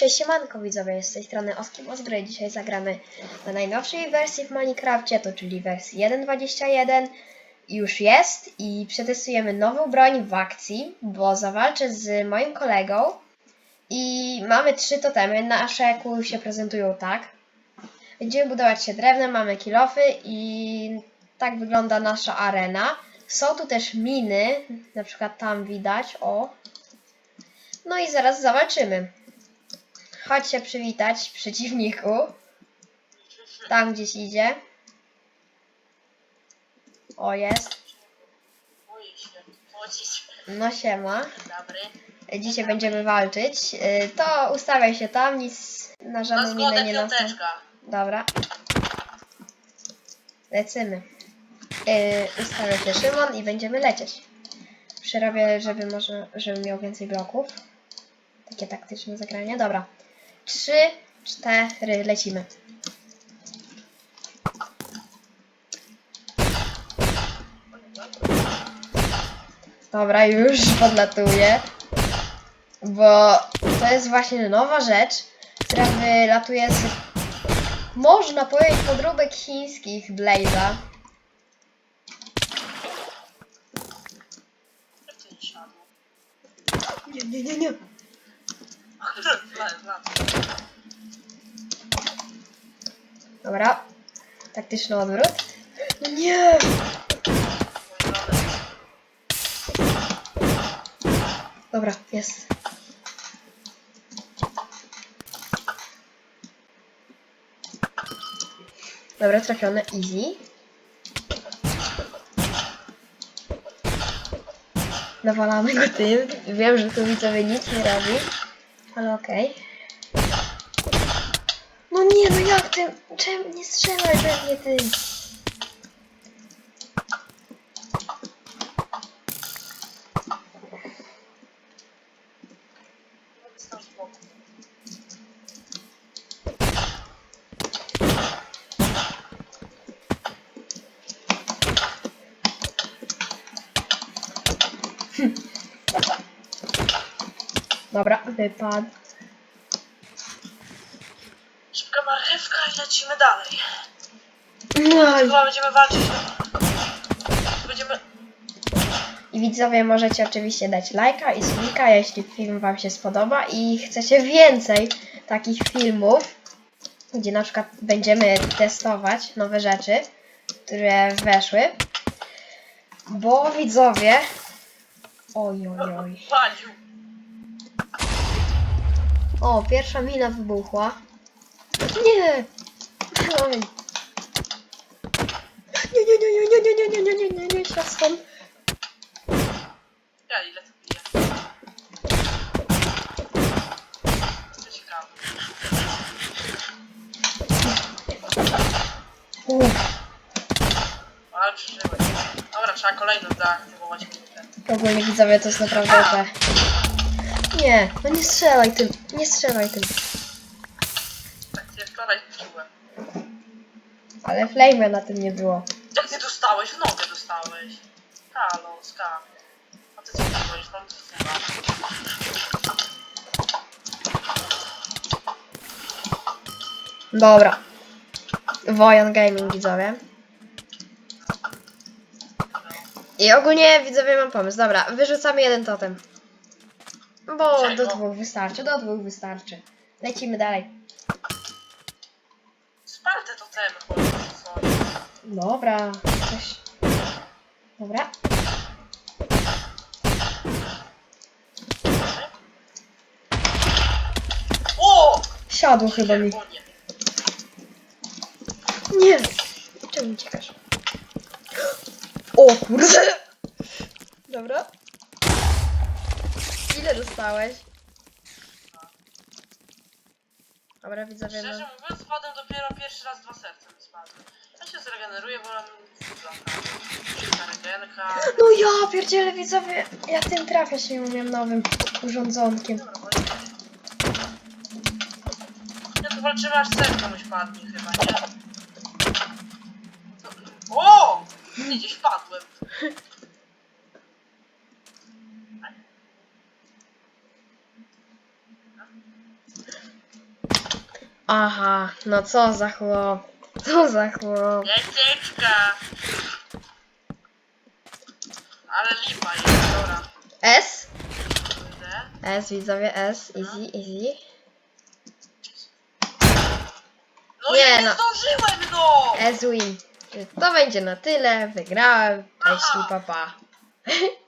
Cześć siemanko widzowie, z tej strony Oski Mozdry. Dzisiaj zagramy na najnowszej wersji w Minecrafcie, to czyli wersji 1.21. Już jest i przetestujemy nową broń w akcji, bo zawalczę z moim kolegą i mamy trzy totemy. Nasze kół się prezentują tak. Będziemy budować się drewnem, mamy kilofy i tak wygląda nasza arena. Są tu też miny, na przykład tam widać, o. No i zaraz zawalczymy. Chodź się przywitać przeciwniku. Tam gdzieś idzie. O, jest. No siema. Dobry. Dzisiaj będziemy walczyć. Y, To ustawiaj się tam, nic na Na żadną minę zgodę nie nastąpi. piąteczka. Dobra. Lecimy. Yy, ustawię się Szymon i będziemy lecieć. Przerobię, żeby może, żeby miał więcej bloków. Takie taktyczne zagranie. Dobra. Trzy, cztery, lecimy. Dobra, już podlatuję. Bo to jest właśnie nowa rzecz, która wylatuje z można powiedzieć podróbek chińskich Blaze'a. Nie? Nie, nie, nie. Dobra. Taktyczny odwrót. Nie! Dobra, jest. Dobra, trafione. Easy. Nawalamy go tym. Wiem, że tu widzowie nic nie robi. Ale okej. No nie, no jak ty? Czemu nie strzelaj we mnie z boku. Dobra, wypadł. Szybka marchewka i lecimy dalej. No Chyba będziemy walczyć. Będziemy... I widzowie możecie oczywiście dać lajka i subika, jeśli film Wam się spodoba i chcecie więcej takich filmów, gdzie na przykład będziemy testować nowe rzeczy, które weszły. Bo widzowie. Oj, oj, oj. Walił. O, pierwsza mina wybuchła. Nie! Oj. Nie, nie, nie, nie, nie, nie, nie, nie, nie, nie, nie, nie, stąd. Ja ile to bije? To ciekawe. Uff. Ale przeżyłeś. Dobra, trzeba kolejną zaaktywować minutę. Ogólnie widzowie to jest naprawdę OP. Nie, no nie strzelaj tym, nie strzelaj tym. Tak cię wczoraj czułem. Ale flame'a na tym nie było. Jak ty dostałeś? W nogę dostałeś. Halo, skam. A ty co mówisz? Mam. Dobra. Wojan Gaming widzowie. I ogólnie widzowie mam pomysł. Dobra, wyrzucamy jeden totem. Bo do dwóch wystarczy, do dwóch wystarczy. Lecimy dalej. Sparte to temy, co? Dobra, coś. Dobra. O! Siadło chyba mi. Nie! Czemu uciekasz? O kurde! Dobra. Ile dostałeś? Dobra, widzowie, Szczerze no. mówiąc, spadłem dopiero pierwszy raz dwa serca mi spadły. Ja się zregeneruję, bo mam regenka. No ja pierdzielę, widzowie, ja tym trafia się nie umiem nowym urządzonkiem. Dobra, chodź. Ja tu walczymy aż serce komuś padnie chyba, nie? O! Nie, gdzieś padłem. Aha, no co za chłop. Co za chłop. Jajeczka! Ale lipa jest, dobra. S? Kurde. S, widzowie, S. Easy, easy. No Nie, nie, nie no. zdążyłem, no! S win. To będzie na tyle. Wygrałem. Cześć i papa.